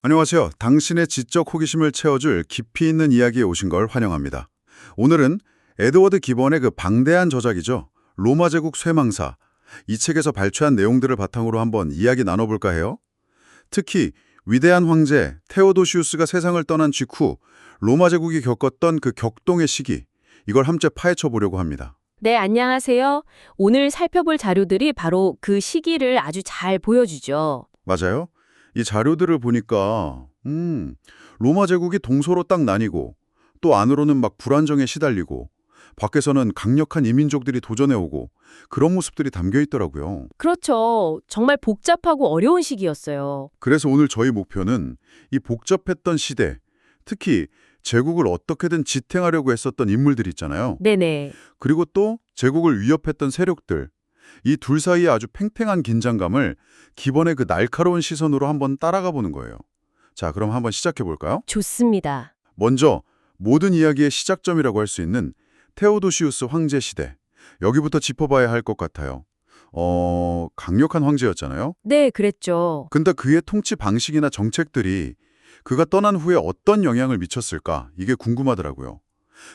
안녕하세요. 당신의 지적 호기심을 채워줄 깊이 있는 이야기에 오신 걸 환영합니다. 오늘은 에드워드 기본의 그 방대한 저작이죠. 로마 제국 쇠망사. 이 책에서 발췌한 내용들을 바탕으로 한번 이야기 나눠볼까 해요. 특히 위대한 황제 테오도시우스가 세상을 떠난 직후 로마 제국이 겪었던 그 격동의 시기. 이걸 함께 파헤쳐 보려고 합니다. 네, 안녕하세요. 오늘 살펴볼 자료들이 바로 그 시기를 아주 잘 보여주죠. 맞아요. 이 자료들을 보니까 음, 로마 제국이 동서로 딱 나뉘고 또 안으로는 막 불안정에 시달리고 밖에서는 강력한 이민족들이 도전해오고 그런 모습들이 담겨 있더라고요. 그렇죠. 정말 복잡하고 어려운 시기였어요. 그래서 오늘 저희 목표는 이 복잡했던 시대, 특히 제국을 어떻게든 지탱하려고 했었던 인물들 있잖아요. 네네. 그리고 또 제국을 위협했던 세력들, 이 둘 사이의 아주 팽팽한 긴장감을 기본의 그 날카로운 시선으로 한번 따라가 보는 거예요. 자, 그럼 한번 시작해 볼까요? 좋습니다. 먼저 모든 이야기의 시작점이라고 할 수 있는 테오도시우스 황제 시대. 여기부터 짚어봐야 할 것 같아요. 어, 강력한 황제였잖아요. 네, 그랬죠. 근데 그의 통치 방식이나 정책들이 그가 떠난 후에 어떤 영향을 미쳤을까? 이게 궁금하더라고요.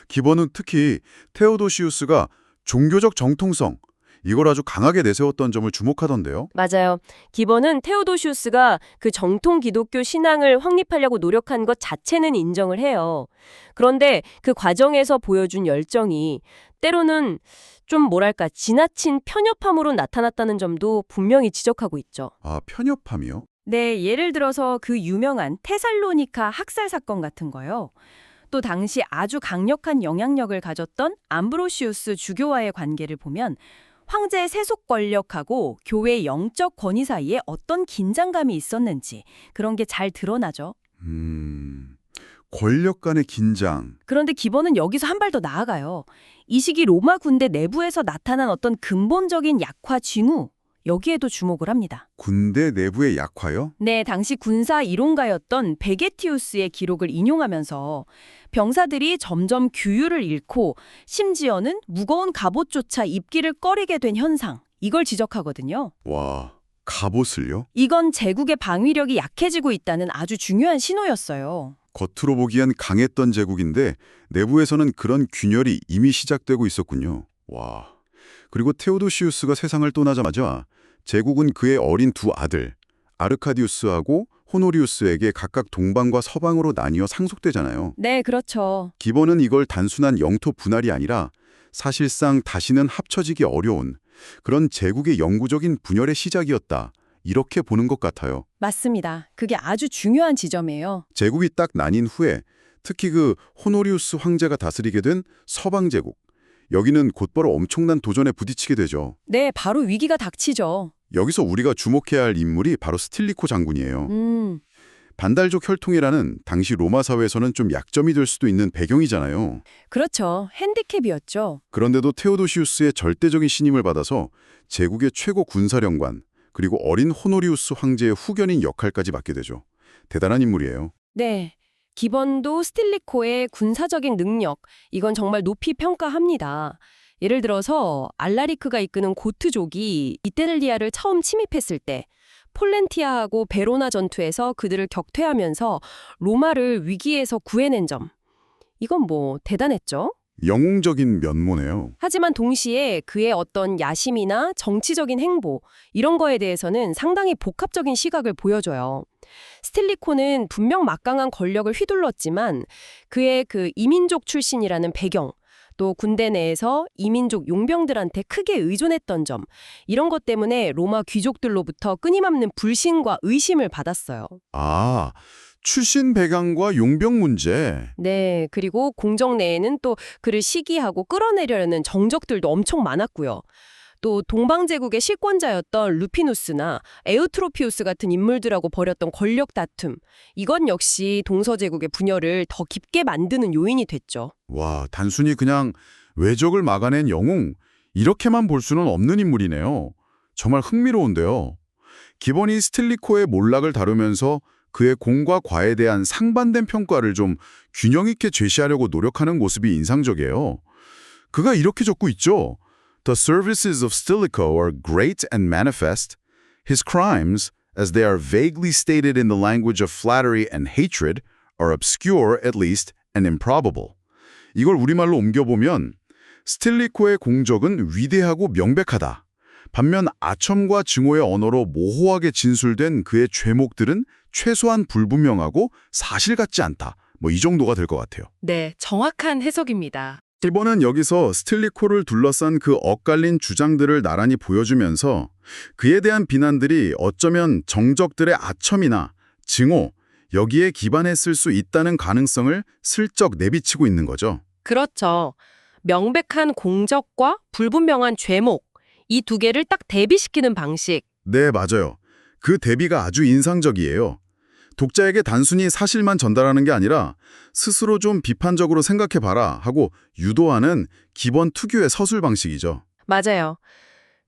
기본은 특히 테오도시우스가 종교적 정통성, 이걸 아주 강하게 내세웠던 점을 주목하던데요. 맞아요. 기본은 테오도시우스가 그 정통 기독교 신앙을 확립하려고 노력한 것 자체는 인정을 해요. 그런데 그 과정에서 보여준 열정이 때로는 좀 뭐랄까 지나친 편협함으로 나타났다는 점도 분명히 지적하고 있죠. 아, 편협함이요? 네, 예를 들어서 그 유명한 테살로니카 학살 사건 같은 거요. 또 당시 아주 강력한 영향력을 가졌던 암브로시우스 주교와의 관계를 보면 황제의 세속 권력하고 교회의 영적 권위 사이에 어떤 긴장감이 있었는지 그런 게 잘 드러나죠. 음, 권력 간의 긴장. 그런데 기본은 여기서 한 발 더 나아가요. 이 시기 로마 군대 내부에서 나타난 어떤 근본적인 약화 징후 여기에도 주목을 합니다. 군대 내부의 약화요? 네, 당시 군사 이론가였던 베게티우스의 기록을 인용하면서 병사들이 점점 규율을 잃고 심지어는 무거운 갑옷조차 입기를 꺼리게 된 현상, 이걸 지적하거든요. 와, 갑옷을요? 이건 제국의 방위력이 약해지고 있다는 아주 중요한 신호였어요. 겉으로 보기엔 강했던 제국인데 내부에서는 그런 균열이 이미 시작되고 있었군요. 와. 그리고 테오도시우스가 세상을 떠나자마자 제국은 그의 어린 두 아들 아르카디우스하고 호노리우스에게 각각 동방과 서방으로 나뉘어 상속되잖아요. 네, 그렇죠. 기본은 이걸 단순한 영토 분할이 아니라 사실상 다시는 합쳐지기 어려운 그런 제국의 영구적인 분열의 시작이었다. 이렇게 보는 것 같아요. 맞습니다. 그게 아주 중요한 지점이에요. 제국이 딱 나뉜 후에 특히 그 호노리우스 황제가 다스리게 된 서방 제국 여기는 곧바로 엄청난 도전에 부딪히게 되죠. 네, 바로 위기가 닥치죠. 여기서 우리가 주목해야 할 인물이 바로 스틸리코 장군이에요. 음, 반달족 혈통이라는 당시 로마 사회에서는 좀 약점이 될 수도 있는 배경이잖아요. 그렇죠. 핸디캡이었죠. 그런데도 테오도시우스의 절대적인 신임을 받아서 제국의 최고 군사령관 그리고 어린 호노리우스 황제의 후견인 역할까지 맡게 되죠. 대단한 인물이에요. 네. 기본도 스틸리코의 군사적인 능력, 이건 정말 높이 평가합니다. 예를 들어서 알라리크가 이끄는 고트족이 이테를리아를 처음 침입했을 때 폴렌티아하고 베로나 전투에서 그들을 격퇴하면서 로마를 위기에서 구해낸 점. 이건 뭐 대단했죠? 영웅적인 면모네요. 하지만 동시에 그의 어떤 야심이나 정치적인 행보 이런 거에 대해서는 상당히 복합적인 시각을 보여줘요. 스틸리코는 분명 막강한 권력을 휘둘렀지만 그의 그 이민족 출신이라는 배경 또 군대 내에서 이민족 용병들한테 크게 의존했던 점 이런 것 때문에 로마 귀족들로부터 끊임없는 불신과 의심을 받았어요. 아, 출신 배경과 용병 문제. 네, 그리고 공정 내에는 또 그를 시기하고 끌어내려는 정적들도 엄청 많았고요. 또 동방제국의 실권자였던 루피누스나 에우트로피우스 같은 인물들하고 벌였던 권력 다툼. 이건 역시 동서제국의 분열을 더 깊게 만드는 요인이 됐죠. 와, 단순히 그냥 외적을 막아낸 영웅 이렇게만 볼 수는 없는 인물이네요. 정말 흥미로운데요. 기본이 스틸리코의 몰락을 다루면서 그의 공과 과에 대한 상반된 평가를 좀 균형 있게 제시하려고 노력하는 모습이 인상적이에요. 그가 이렇게 적고 있죠. The services of Stilicho are great and manifest. His crimes as they are vaguely stated in the language of flattery and hatred, are obscure at least and improbable. 이걸 우리말로 옮겨보면 스틸리코의 공적은 위대하고 명백하다. 반면 아첨과 증오의 언어로 모호하게 진술된 그의 죄목들은 최소한 불분명하고 사실 같지 않다. 뭐 이 정도가 될 것 같아요. 네, 정확한 해석입니다. 일본은 여기서 스틸리코를 둘러싼 그 엇갈린 주장들을 나란히 보여주면서 그에 대한 비난들이 어쩌면 정적들의 아첨이나 증오, 여기에 기반했을 수 있다는 가능성을 슬쩍 내비치고 있는 거죠. 그렇죠. 명백한 공적과 불분명한 죄목, 이 두 개를 딱 대비시키는 방식. 네, 맞아요. 그 대비가 아주 인상적이에요. 독자에게 단순히 사실만 전달하는 게 아니라 스스로 좀 비판적으로 생각해봐라 하고 유도하는 기본 특유의 서술 방식이죠. 맞아요.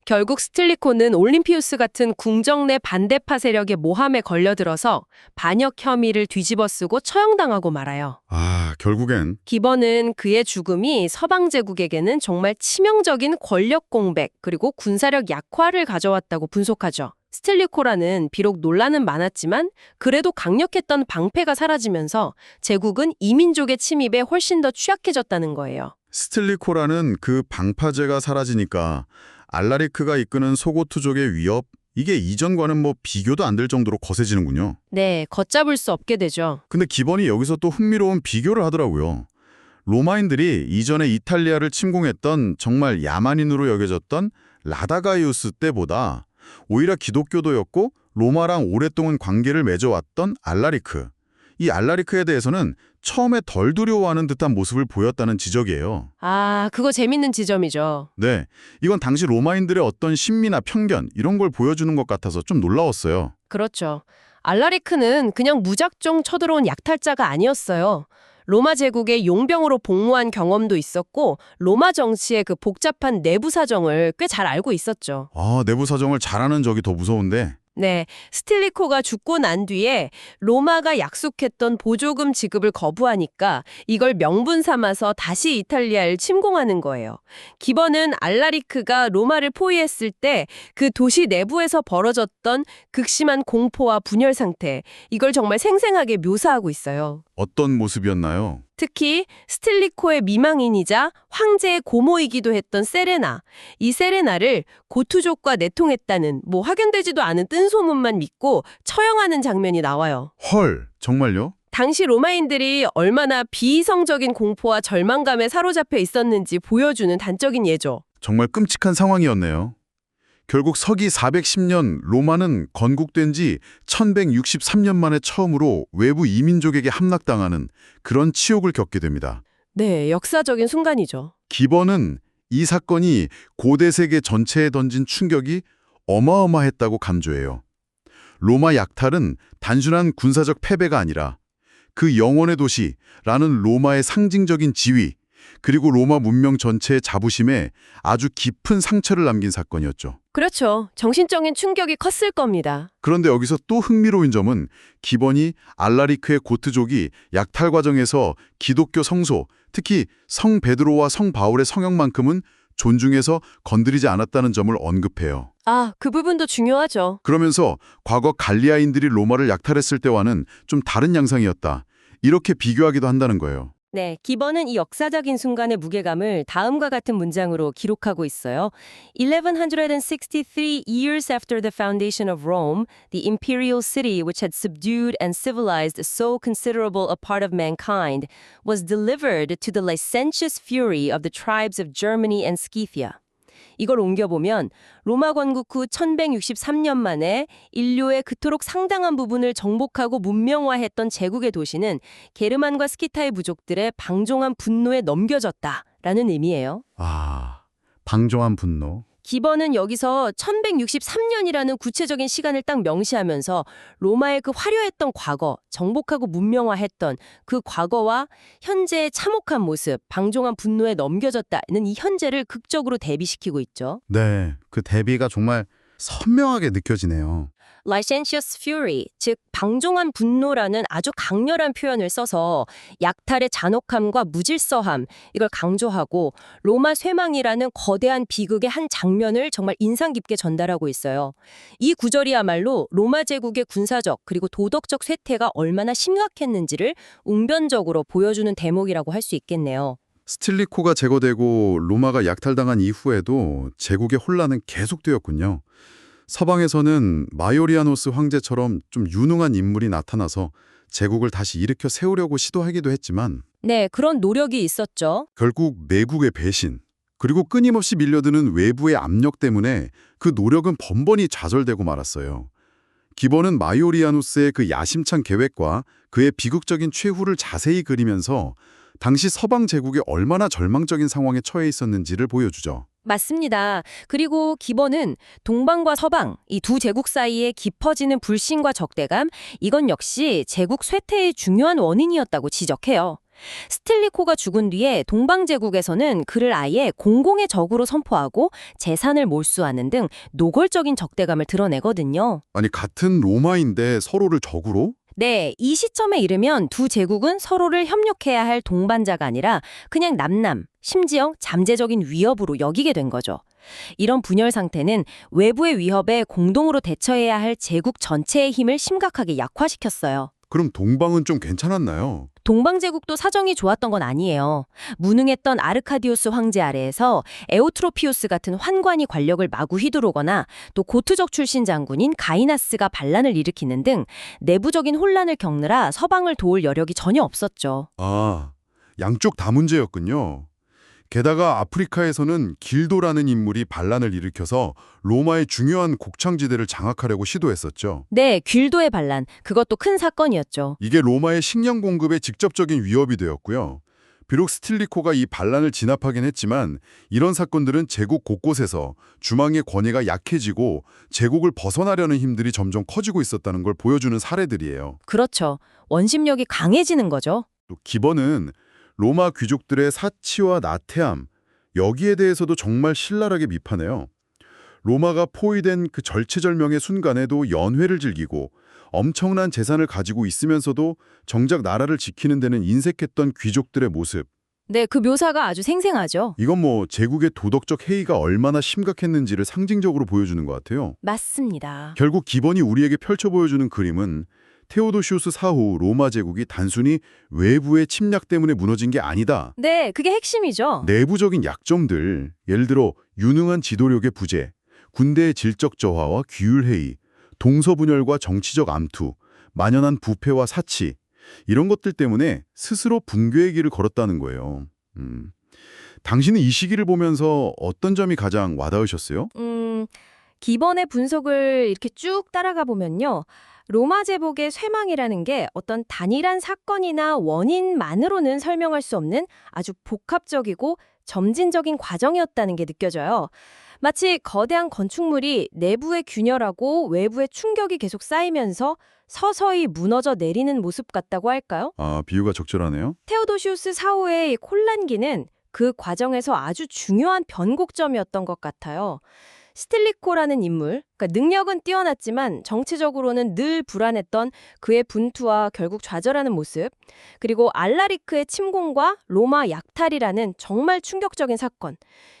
결국 스틸리코는 올림피우스 같은 궁정 내 반대파 세력의 모함에 걸려들어서 반역 혐의를 뒤집어쓰고 처형당하고 말아요. 아, 결국엔 기본은 그의 죽음이 서방 제국에게는 정말 치명적인 권력 공백 그리고 군사력 약화를 가져왔다고 분석하죠. 스틸리코라는 비록 논란은 많았지만 그래도 강력했던 방패가 사라지면서 제국은 이민족의 침입에 훨씬 더 취약해졌다는 거예요. 스틸리코라는 그 방파제가 사라지니까 알라리크가 이끄는 소고투족의 위협, 이게 이전과는 뭐 비교도 안 될 정도로 거세지는군요. 네, 걷잡을 수 없게 되죠. 근데 기본이 여기서 또 흥미로운 비교를 하더라고요. 로마인들이 이전에 이탈리아를 침공했던 정말 야만인으로 여겨졌던 라다가이우스 때보다 오히려 기독교도였고 로마랑 오랫동안 관계를 맺어왔던 알라리크. 이 알라리크에 대해서는 처음에 덜 두려워하는 듯한 모습을 보였다는 지적이에요. 아, 그거 재밌는 지점이죠. 네, 이건 당시 로마인들의 어떤 신미나 편견 이런 걸 보여주는 것 같아서 좀 놀라웠어요. 그렇죠. 알라리크는 그냥 무작정 쳐들어온 약탈자가 아니었어요. 로마 제국의 용병으로 복무한 경험도 있었고 로마 정치의 그 복잡한 내부 사정을 꽤 잘 알고 있었죠. 아, 내부 사정을 잘하는 적이 더 무서운데 네, 스틸리코가 죽고 난 뒤에 로마가 약속했던 보조금 지급을 거부하니까 이걸 명분 삼아서 다시 이탈리아를 침공하는 거예요. 기본은 알라리크가 로마를 포위했을 때 그 도시 내부에서 벌어졌던 극심한 공포와 분열 상태, 이걸 정말 생생하게 묘사하고 있어요. 어떤 모습이었나요? 특히 스틸리코의 미망인이자 황제의 고모이기도 했던 세레나. 이 세레나를 고투족과 내통했다는 뭐 확인되지도 않은 뜬소문만 믿고 처형하는 장면이 나와요. 헐, 정말요? 당시 로마인들이 얼마나 비이성적인 공포와 절망감에 사로잡혀 있었는지 보여주는 단적인 예죠. 정말 끔찍한 상황이었네요. 결국 서기 410년 로마는 건국된 지 1163년 만에 처음으로 외부 이민족에게 함락당하는 그런 치욕을 겪게 됩니다. 네, 역사적인 순간이죠. 기본은 이 사건이 고대 세계 전체에 던진 충격이 어마어마했다고 강조해요. 로마 약탈은 단순한 군사적 패배가 아니라 그 영원의 도시라는 로마의 상징적인 지위, 그리고 로마 문명 전체의 자부심에 아주 깊은 상처를 남긴 사건이었죠. 그렇죠. 정신적인 충격이 컸을 겁니다. 그런데 여기서 또 흥미로운 점은 기본이 알라리크의 고트족이 약탈 과정에서 기독교 성소, 특히 성 베드로와 성 바울의 성형만큼은 존중해서 건드리지 않았다는 점을 언급해요. 아, 그 부분도 중요하죠. 그러면서 과거 갈리아인들이 로마를 약탈했을 때와는 좀 다른 양상이었다. 이렇게 비교하기도 한다는 거예요. 네, 기본은 이 역사적인 순간의 무게감을 다음과 같은 문장으로 기록하고 있어요. 1163 years after the foundation of Rome, the imperial city which had subdued and civilized so considerable a part of mankind was delivered to the licentious fury of the tribes of Germany and Scythia. 이걸 옮겨보면 로마 건국 후 1163년 만에 인류의 그토록 상당한 부분을 정복하고 문명화했던 제국의 도시는 게르만과 스키타의 부족들의 방종한 분노에 넘겨졌다라는 의미예요. 아, 방종한 분노. 기본은 여기서 1163년이라는 구체적인 시간을 딱 명시하면서 로마의 그 화려했던 과거, 정복하고 문명화했던 그 과거와 현재의 참혹한 모습, 방종한 분노에 넘겨졌다는 이 현재를 극적으로 대비시키고 있죠. 네, 그 대비가 정말 선명하게 느껴지네요. Licentious fury, 즉 방종한 분노라는 아주 강렬한 표현을 써서 약탈의 잔혹함과 무질서함 이걸 강조하고 로마 쇠망이라는 거대한 비극의 한 장면을 정말 인상 깊게 전달하고 있어요. 이 구절이야말로 로마 제국의 군사적 그리고 도덕적 쇠퇴가 얼마나 심각했는지를 웅변적으로 보여주는 대목이라고 할 수 있겠네요. 스틸리코가 제거되고 로마가 약탈당한 이후에도 제국의 혼란은 계속되었군요. 서방에서는 마요리아노스 황제처럼 좀 유능한 인물이 나타나서 제국을 다시 일으켜 세우려고 시도하기도 했지만 네, 그런 노력이 있었죠. 결국 내국의 배신 그리고 끊임없이 밀려드는 외부의 압력 때문에 그 노력은 번번이 좌절되고 말았어요. 기본은 마요리아누스의 그 야심찬 계획과 그의 비극적인 최후를 자세히 그리면서 당시 서방 제국이 얼마나 절망적인 상황에 처해 있었는지를 보여주죠. 맞습니다. 그리고 기본은 동방과 서방, 이 두 제국 사이에 깊어지는 불신과 적대감, 이건 역시 제국 쇠퇴의 중요한 원인이었다고 지적해요. 스틸리코가 죽은 뒤에 동방 제국에서는 그를 아예 공공의 적으로 선포하고 재산을 몰수하는 등 노골적인 적대감을 드러내거든요. 아니 같은 로마인데 서로를 적으로? 네, 이 시점에 이르면 두 제국은 서로를 협력해야 할 동반자가 아니라 그냥 남남, 심지어 잠재적인 위협으로 여기게 된 거죠. 이런 분열 상태는 외부의 위협에 공동으로 대처해야 할 제국 전체의 힘을 심각하게 약화시켰어요. 그럼 동방은 좀 괜찮았나요? 동방제국도 사정이 좋았던 건 아니에요. 무능했던 아르카디오스 황제 아래에서 에오트로피오스 같은 환관이 권력을 마구 휘두르거나 또 고트적 출신 장군인 가이나스가 반란을 일으키는 등 내부적인 혼란을 겪느라 서방을 도울 여력이 전혀 없었죠. 아, 양쪽 다 문제였군요. 게다가 아프리카에서는 길도라는 인물이 반란을 일으켜서 로마의 중요한 곡창지대를 장악하려고 시도했었죠. 네, 귤도의 반란. 그것도 큰 사건이었죠. 이게 로마의 식량 공급에 직접적인 위협이 되었고요. 비록 스틸리코가 이 반란을 진압하긴 했지만 이런 사건들은 제국 곳곳에서 주망의 권위가 약해지고 제국을 벗어나려는 힘들이 점점 커지고 있었다는 걸 보여주는 사례들이에요. 그렇죠. 원심력이 강해지는 거죠. 또 기본은 로마 귀족들의 사치와 나태함 여기에 대해서도 정말 신랄하게 비판해요. 로마가 포위된 그 절체절명의 순간에도 연회를 즐기고 엄청난 재산을 가지고 있으면서도 정작 나라를 지키는 데는 인색했던 귀족들의 모습. 네, 그 묘사가 아주 생생하죠. 이건 뭐 제국의 도덕적 해이가 얼마나 심각했는지를 상징적으로 보여주는 것 같아요. 맞습니다. 결국 기본이 우리에게 펼쳐 보여주는 그림은 테오도시우스 사후 로마 제국이 단순히 외부의 침략 때문에 무너진 게 아니다. 네, 그게 핵심이죠. 내부적인 약점들, 예를 들어 유능한 지도력의 부재, 군대의 질적 저하와 규율회의, 동서분열과 정치적 암투, 만연한 부패와 사치, 이런 것들 때문에 스스로 붕괴의 길을 걸었다는 거예요. 음. 당신은 이 시기를 보면서 어떤 점이 가장 와닿으셨어요? 음, 기본의 분석을 이렇게 쭉 따라가 보면요. 로마 제복의 쇠망이라는 게 어떤 단일한 사건이나 원인만으로는 설명할 수 없는 아주 복합적이고 점진적인 과정이었다는 게 느껴져요. 마치 거대한 건축물이 내부에 균열하고 외부에 충격이 계속 쌓이면서 서서히 무너져 내리는 모습 같다고 할까요? 아, 비유가 적절하네요. 테오도시우스 사후의 이 콜란기는 그 과정에서 아주 중요한 변곡점이었던 것 같아요. 스틸리코라는 인물, 그러니까 능력은 뛰어났지만 정치적으로는 늘 불안했던 그의 분투와 결국 좌절하는 모습, 그리고 알라리크의 침공과 로마 약탈이라는 정말 충격적인 사건.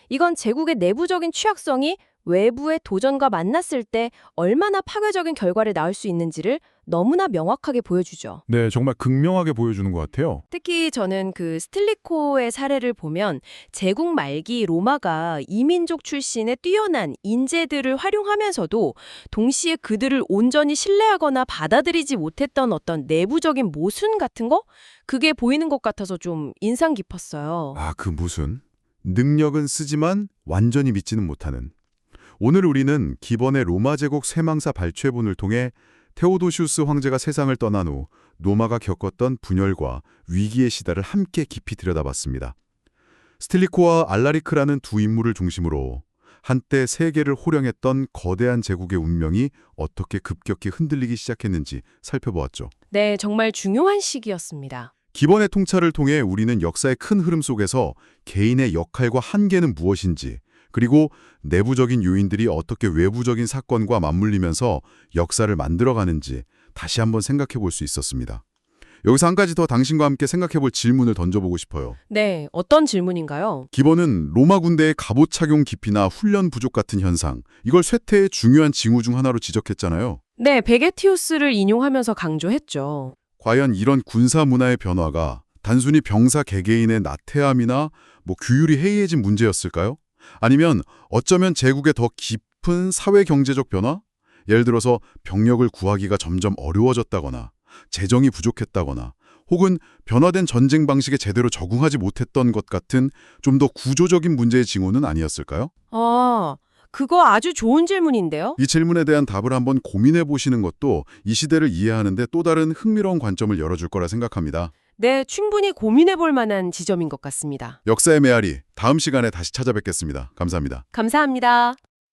이건 제국의 내부적인 취약성이 외부의 도전과 만났을 때 얼마나 파괴적인 결과를 낳을 수 있는지를 너무나 명확하게 보여주죠. 네, 정말 극명하게 보여주는 것 같아요. 특히 저는 그 스틸리코의 사례를 보면 제국 말기 로마가 이민족 출신의 뛰어난 인재들을 활용하면서도 동시에 그들을 온전히 신뢰하거나 받아들이지 못했던 어떤 내부적인 모순 같은 거? 그게 보이는 것 같아서 좀 인상 깊었어요. 아, 그 무슨? 능력은 쓰지만 완전히 믿지는 못하는. 오늘 우리는 기본의 로마 제국 쇠망사 발췌본을 통해 테오도시우스 황제가 세상을 떠난 후 로마가 겪었던 분열과 위기의 시대를 함께 깊이 들여다봤습니다. 스틸리코와 알라리크라는 두 인물을 중심으로 한때 세계를 호령했던 거대한 제국의 운명이 어떻게 급격히 흔들리기 시작했는지 살펴보았죠. 네, 정말 중요한 시기였습니다. 기본의 통찰을 통해 우리는 역사의 큰 흐름 속에서 개인의 역할과 한계는 무엇인지, 그리고 내부적인 요인들이 어떻게 외부적인 사건과 맞물리면서 역사를 만들어가는지 다시 한번 생각해 볼 수 있었습니다. 여기서 한 가지 더 당신과 함께 생각해 볼 질문을 던져보고 싶어요. 네, 어떤 질문인가요? 기본은 로마 군대의 갑옷 착용 기피나 훈련 부족 같은 현상, 이걸 쇠퇴의 중요한 징후 중 하나로 지적했잖아요. 네, 베게티우스를 인용하면서 강조했죠. 과연 이런 군사 문화의 변화가 단순히 병사 개개인의 나태함이나 뭐 규율이 해이해진 문제였을까요? 아니면 어쩌면 제국의 더 깊은 사회 경제적 변화? 예를 들어서 병력을 구하기가 점점 어려워졌다거나 재정이 부족했다거나 혹은 변화된 전쟁 방식에 제대로 적응하지 못했던 것 같은 좀 더 구조적인 문제의 징후는 아니었을까요? 아, 그거 아주 좋은 질문인데요. 이 질문에 대한 답을 한번 고민해 보시는 것도 이 시대를 이해하는데 또 다른 흥미로운 관점을 열어줄 거라 생각합니다. 네, 충분히 고민해 볼 만한 지점인 것 같습니다. 역사의 메아리 다음 시간에 다시 찾아뵙겠습니다. 감사합니다. 감사합니다.